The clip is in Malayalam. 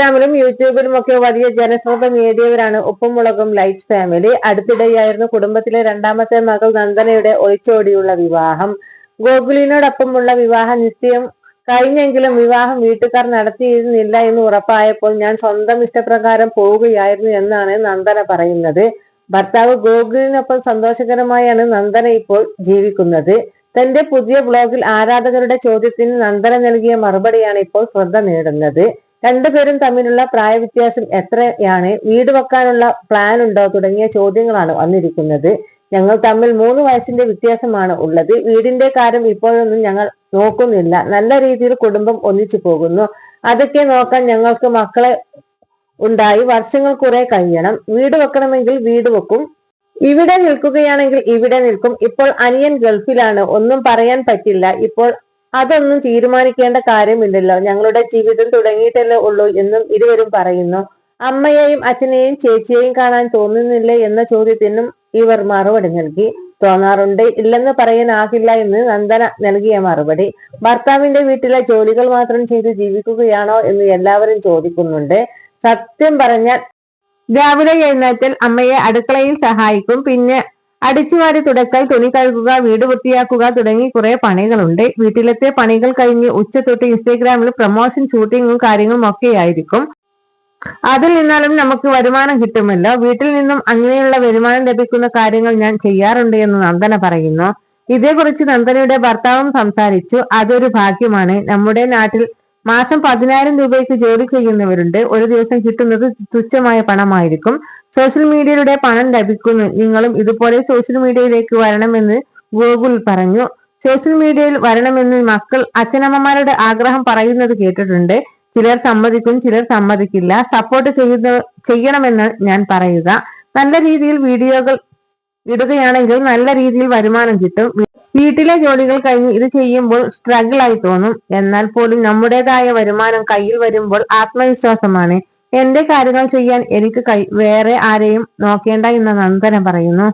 ഇൻസ്റ്റാഗ്രാമിലും യൂട്യൂബിലും ഒക്കെ വലിയ ജനശ്രദ്ധ നേടിയവരാണ് ഉപ്പുമുളകും ലൈറ്റ് ഫാമിലി അടുത്തിടെയായിരുന്നു കുടുംബത്തിലെ രണ്ടാമത്തെ മകൾ നന്ദനയുടെ ഒളിച്ചോടിയുള്ള വിവാഹം. ഗോകുലിനോടൊപ്പമുള്ള വിവാഹ നിശ്ചയം കഴിഞ്ഞെങ്കിലും വിവാഹം വീട്ടുകാർ നടത്തിയിരുന്നില്ല എന്ന് ഉറപ്പായപ്പോൾ ഞാൻ സ്വന്തം ഇഷ്ടപ്രകാരം പോവുകയായിരുന്നു എന്നാണ് നന്ദന പറയുന്നത്. ഭർത്താവ് ഗോകുലിനൊപ്പം സന്തോഷകരമായാണ് നന്ദന ഇപ്പോൾ ജീവിക്കുന്നത്. തന്റെ പുതിയ ബ്ലോഗിൽ ആരാധകരുടെ ചോദ്യത്തിന് നന്ദന നൽകിയ മറുപടിയാണ് ഇപ്പോൾ ശ്രദ്ധ നേടുന്നത്. രണ്ടുപേരും തമ്മിലുള്ള പ്രായവ്യത്യാസം എത്രയാണ്? വീട് വെക്കാനുള്ള പ്ലാൻ ഉണ്ടോ? തുടങ്ങിയ ചോദ്യങ്ങളാണ് വന്നിരിക്കുന്നത്. ഞങ്ങൾ തമ്മിൽ മൂന്ന് വയസ്സിന്റെ വ്യത്യാസമാണ് ഉള്ളത്. വീടിന്റെ കാര്യം ഇപ്പോഴൊന്നും ഞങ്ങൾ നോക്കുന്നില്ല. നല്ല രീതിയിൽ കുടുംബം ഒന്നിച്ചു പോകുന്നു. അതൊക്കെ നോക്കാൻ ഞങ്ങൾക്ക് മക്കളെ ഉണ്ടായി വർഷങ്ങൾ കുറെ കഴിയണം. വീട് വെക്കണമെങ്കിൽ വീട് വെക്കും. ഇവിടെ നിൽക്കുകയാണെങ്കിൽ ഇവിടെ നിൽക്കും. ഇപ്പോൾ അനിയൻ ഗൾഫിലാണ്. ഒന്നും പറയാൻ പറ്റില്ല. ഇപ്പോൾ അതൊന്നും തീരുമാനിക്കേണ്ട കാര്യമില്ലല്ലോ. ഞങ്ങളുടെ ജീവിതം തുടങ്ങിയിട്ടല്ലേ ഉള്ളൂ എന്നും ഇരുവരും പറയുന്നു. അമ്മയെയും അച്ഛനെയും ചേച്ചിയെയും കാണാൻ തോന്നുന്നില്ലേ എന്ന ചോദ്യത്തിനും ഇവർ മറുപടി നൽകി. തോന്നാറുണ്ട്. ഇല്ലെന്ന് പറയാനാകില്ല എന്ന് നന്ദന നൽകിയ മറുപടി. ഭർത്താവിന്റെ വീട്ടിലെ ജോലികൾ മാത്രം ചെയ്ത് ജീവിക്കുകയാണോ എന്ന് എല്ലാവരും ചോദിക്കുന്നുണ്ട്. സത്യം പറഞ്ഞാൽ രാവിലെ എഴുന്നേറ്റിൽ അമ്മയെ അടുക്കളയിൽ സഹായിക്കും. പിന്നെ അടിച്ചുവാരി തുടക്കൽ തുണി കഴുകുക വീട് വൃത്തിയാക്കുക തുടങ്ങി കുറെ പണികളുണ്ട്. വീട്ടിലത്തെ പണികൾ കഴിഞ്ഞ് ഉച്ച തൊട്ട് ഇൻസ്റ്റഗ്രാമിൽ പ്രൊമോഷൻ ഷൂട്ടിങ്ങും കാര്യങ്ങളും ഒക്കെ ആയിരിക്കും അതിൽ നിന്നാലും നമുക്ക് വരുമാനം കിട്ടുമല്ലോ. വീട്ടിൽ നിന്നും അങ്ങനെയുള്ള വരുമാനം ലഭിക്കുന്ന കാര്യങ്ങൾ ഞാൻ ചെയ്യാറുണ്ട് എന്ന് നന്ദന പറയുന്നു. ഇതേക്കുറിച്ച് നന്ദനയുടെ ഭർത്താവും സംസാരിച്ചു. അതൊരു ഭാഗ്യമാണ്. നമ്മുടെ നാട്ടിൽ മാസം പതിനായിരം രൂപയ്ക്ക് ജോലി ചെയ്യുന്നവരുണ്ട്. ഒരു ദിവസം കിട്ടുന്നത് തുച്ഛമായ പണമായിരിക്കും. സോഷ്യൽ മീഡിയയിലൂടെ പണം ലഭിക്കുന്നു. നിങ്ങളും ഇതുപോലെ സോഷ്യൽ മീഡിയയിലേക്ക് വരണമെന്ന് ഗൂഗിൾ പറഞ്ഞു. സോഷ്യൽ മീഡിയയിൽ വരണമെന്ന് മക്കൾ അച്ഛനമ്മമാരുടെ ആഗ്രഹം പറയുന്നത് കേട്ടിട്ടുണ്ട്. ചിലർ സമ്മതിക്കും ചിലർ സമ്മതിക്കില്ല. സപ്പോർട്ട് ചെയ്യുന്ന ചെയ്യണമെന്ന് ഞാൻ പറയുക. നല്ല രീതിയിൽ വീഡിയോകൾ ഇടുകയാണെങ്കിൽ നല്ല രീതിയിൽ വരുമാനം കിട്ടും. വീട്ടിലെ ജോലികൾ കഴിഞ്ഞ് ഇത് ചെയ്യുമ്പോൾ സ്ട്രഗിൾ ആയി തോന്നും. എന്നാൽ പോലും നമ്മുടേതായ വരുമാനം കയ്യിൽ വരുമ്പോൾ ആത്മവിശ്വാസമാണ്. എന്റെ കാര്യങ്ങൾ ചെയ്യാൻ എനിക്ക് വേറെ ആരെയും നോക്കേണ്ട എന്ന് നന്ദന പറയുന്നു.